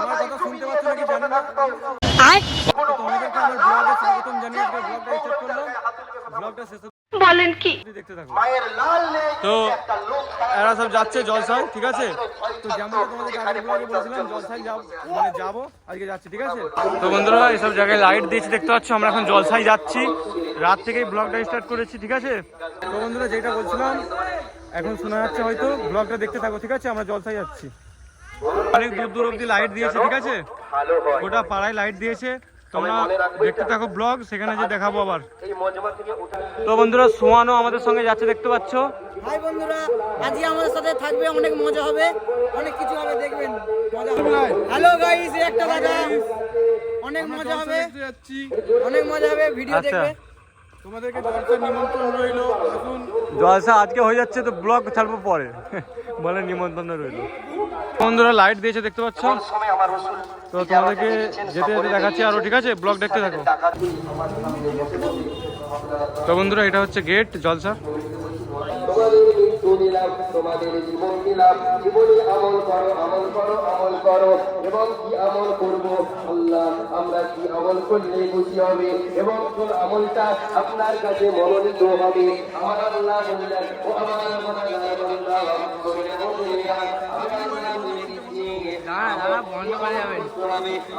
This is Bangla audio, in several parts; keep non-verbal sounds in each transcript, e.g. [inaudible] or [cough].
আমার কথা শুনতে পাচ্ছ নাকি জানি না। তোমাদেরকে আমার ব্লগে স্বাগতম জানিয়ে আজকে ব্লগটা স্টার্ট করলাম। ব্লগটা শেষ বলেন কি? দেখতে থাকো। মায়ের লাল নেই তো এরা সব যাচ্ছে জলসায় ঠিক আছে? তো যেমন তোমাদেরকে আগের ব্লগে বলেছিলাম জলসায় যাব মানে যাব আজকে যাচ্ছি ঠিক আছে? তো বন্ধুরা এইসব জায়গায় লাইট দিয়েছি দেখতে পাচ্ছ আমরা এখন জলসায় যাচ্ছি। রাত থেকেই ব্লগটা স্টার্ট করেছি ঠিক আছে? তো বন্ধুরা যেটা বলছিলাম এখন শোনা যাচ্ছে হয়তো ব্লগটা দেখতে থাকো ঠিক আছে? আমরা জলসায় যাচ্ছি। অনেক দূর দূর অব্দি লাইট দিয়েছে ঠিক আছে? গোটা পাড়ায় লাইট দিয়েছে। তোমরা দেখতে থাকো ব্লগ সেখানে যে দেখাবো আবার। তো বন্ধুরা সোয়ানো আমাদের সঙ্গে যাচ্ছে দেখতে পাচ্ছ? হাই বন্ধুরা আজকে আমাদের সাথে থাকবে অনেক মজা হবে। অনেক কিছু হবে দেখবেন। মজা হবে। হ্যালো গাইস একটা দাদা। অনেক মজা হবে। অনেক মজা হবে ভিডিও। দেখবে। তোমাদেরকে জলসার নিমন্ত্রণ রইল। জলসা আজকে হয়ে যাচ্ছে তো ব্লগ ছাড়বো পরে। [laughs] বলে নিমন্ত্রণ রইল। বন্ধুরা লাইট দিয়েছে দেখতে পাচ্ছ তো তোমাদেরকে যেতে যেতে দেখাচ্ছি আরও ঠিক আছে ব্লগ দেখতে থাকো তো বন্ধুরা এটা হচ্ছে গেট জলসা তোমাদের মৃত্যু নিলাম তোমাদের জীবন নিলাম জীবনে আমল করো আমল করো আমল করো এবং কি আমল করব আল্লাহ আমরা কি আমল করলে খুশি হবে এবং কোন আমলটা আপনার কাছে মনোনীত হবে আমার আল্লাহ বললেন ও আমার আল্লাহ।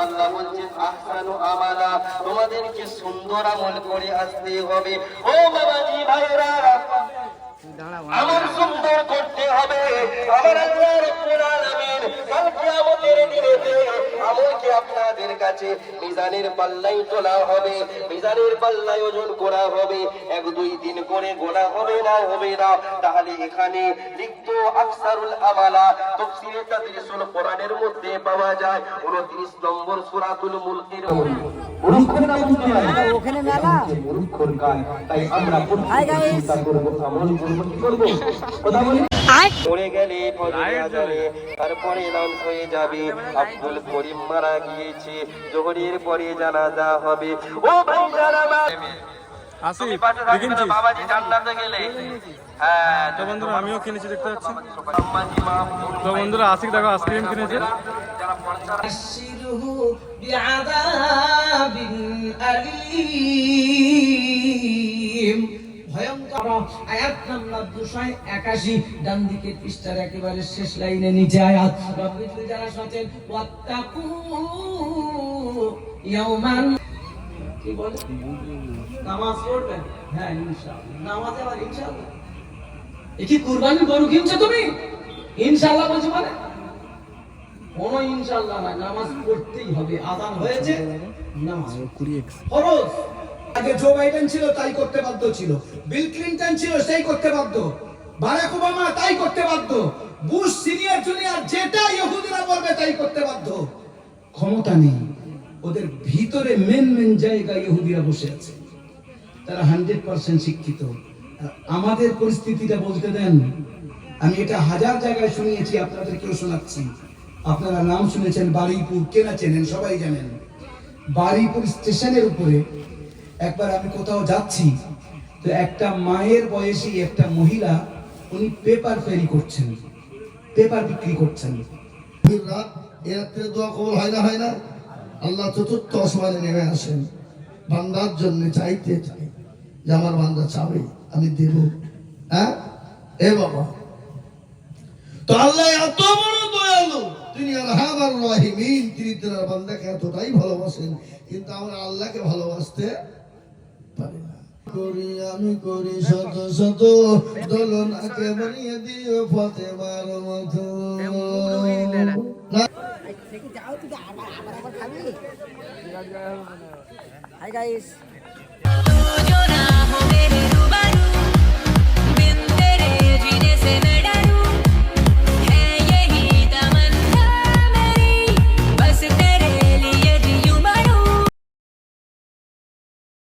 আল্লাহ বলছেন আহসানু আমালা তোমাদেরকে সুন্দর আমল করে আসতে হবে। ও বাবাজি ভাইরা আমার সুন্দর করতে হবে। আমার আল্লাহ রব্বুল আলামিন আপনাদের কাছে মিজানের পাল্লাই তোলা হবে মিজানের পাল্লায় ওজন করা হবে এক দুই দিন করে গোনা হবে না হবে না। তাহলে এখানে লিখত আকসারুল আমালা তাফসীরে তাদরিসুল কোরআনের মধ্যে পাওয়া যায়। 29 নম্বর সূরাতুল মুলকের ওখানে মেলা তাই আমরা আমল করব কি করব? কথা বলি? পড়ে গেলে তারপরে লঞ্চ হয়ে যাবে। আব্দুল করিম মারা গিয়েছে জোহরের পরে জানাজা হবে। ও ভাই আসি বাবাজি জান্নাতে গেলে। হ্যাঁ তো বন্ধুরা আমিও কিনেছি দেখতে পাচ্ছি। তো বন্ধুরা আশিক দেখো আইসক্রিম কিনেছে। যারা পর্দা আয়াত নাম্বার দুশো একাশি ডান দিকে পৃষ্ঠার একেবারে শেষ লাইনে নিচে আয়াত। যারা সচেন ওয়াত্তাকু ইয়াউমান। কি বলে? নামাজ পড়বেন? হ্যাঁ ইনশাআল্লাহ। নামাজ আবার ইনশাআল্লাহ। এ কি গরু কিনছো তুমি? ইনশাআল্লাহ বলছো মানে? কোনো ইনশাআল্লাহ না নামাজ পড়তেই হবে। আজান হয়েছে? নামাজ। ফরজ। আগে জো বাইডেন ছিল, তাই করতে বাধ্য ছিল। বিল ক্লিনটন ছিল, সেই করতে বাধ্য। বারাক ওবামা তাই করতে বাধ্য। বুশ সিনিয়র জুনিয়র যেটা ইহুদিরা বলবে তাই করতে বাধ্য। ক্ষমতা নেই। ওদের ভিতরে মেন মেন জায়গায় ইহুদিরা বসে আছে। তারা হান্ড্রেড পার্সেন্ট শিক্ষিত। আমাদের পরিস্থিতিটা বলতে দেন, আমি এটা হাজার জায়গায় শুনিয়েছি, আপনাদেরকেও শোনাচ্ছি। আপনারা নাম শুনেছেন, বারুইপুর। কেনা চেনেন? সবাই জানেন। বারুইপুর স্টেশনের উপরে একবার আমি কোথাও যাচ্ছি, তো একটা মায়ের বয়সী একটা মহিলা উনি পেপার ফেরি করছেন পেপার বিক্রি করছেন। রাত, এ রাত্রে হয় না আল্লাহ চতুর্থ নেমে আসেন। চাইতে চাই যে আমার বান্দা আমি দেব। হ্যাঁ? এ বাবা। তো আল্লাহ এত তিনি তার বান্দাকে এতটাই ভালোবাসেন, কিন্তু আমরা আল্লাহকে ভালোবাসতে পারি না। করি আমি করি শত শত দোলনাকে বানিয়ে দিও ফতেমার মতো। না যাও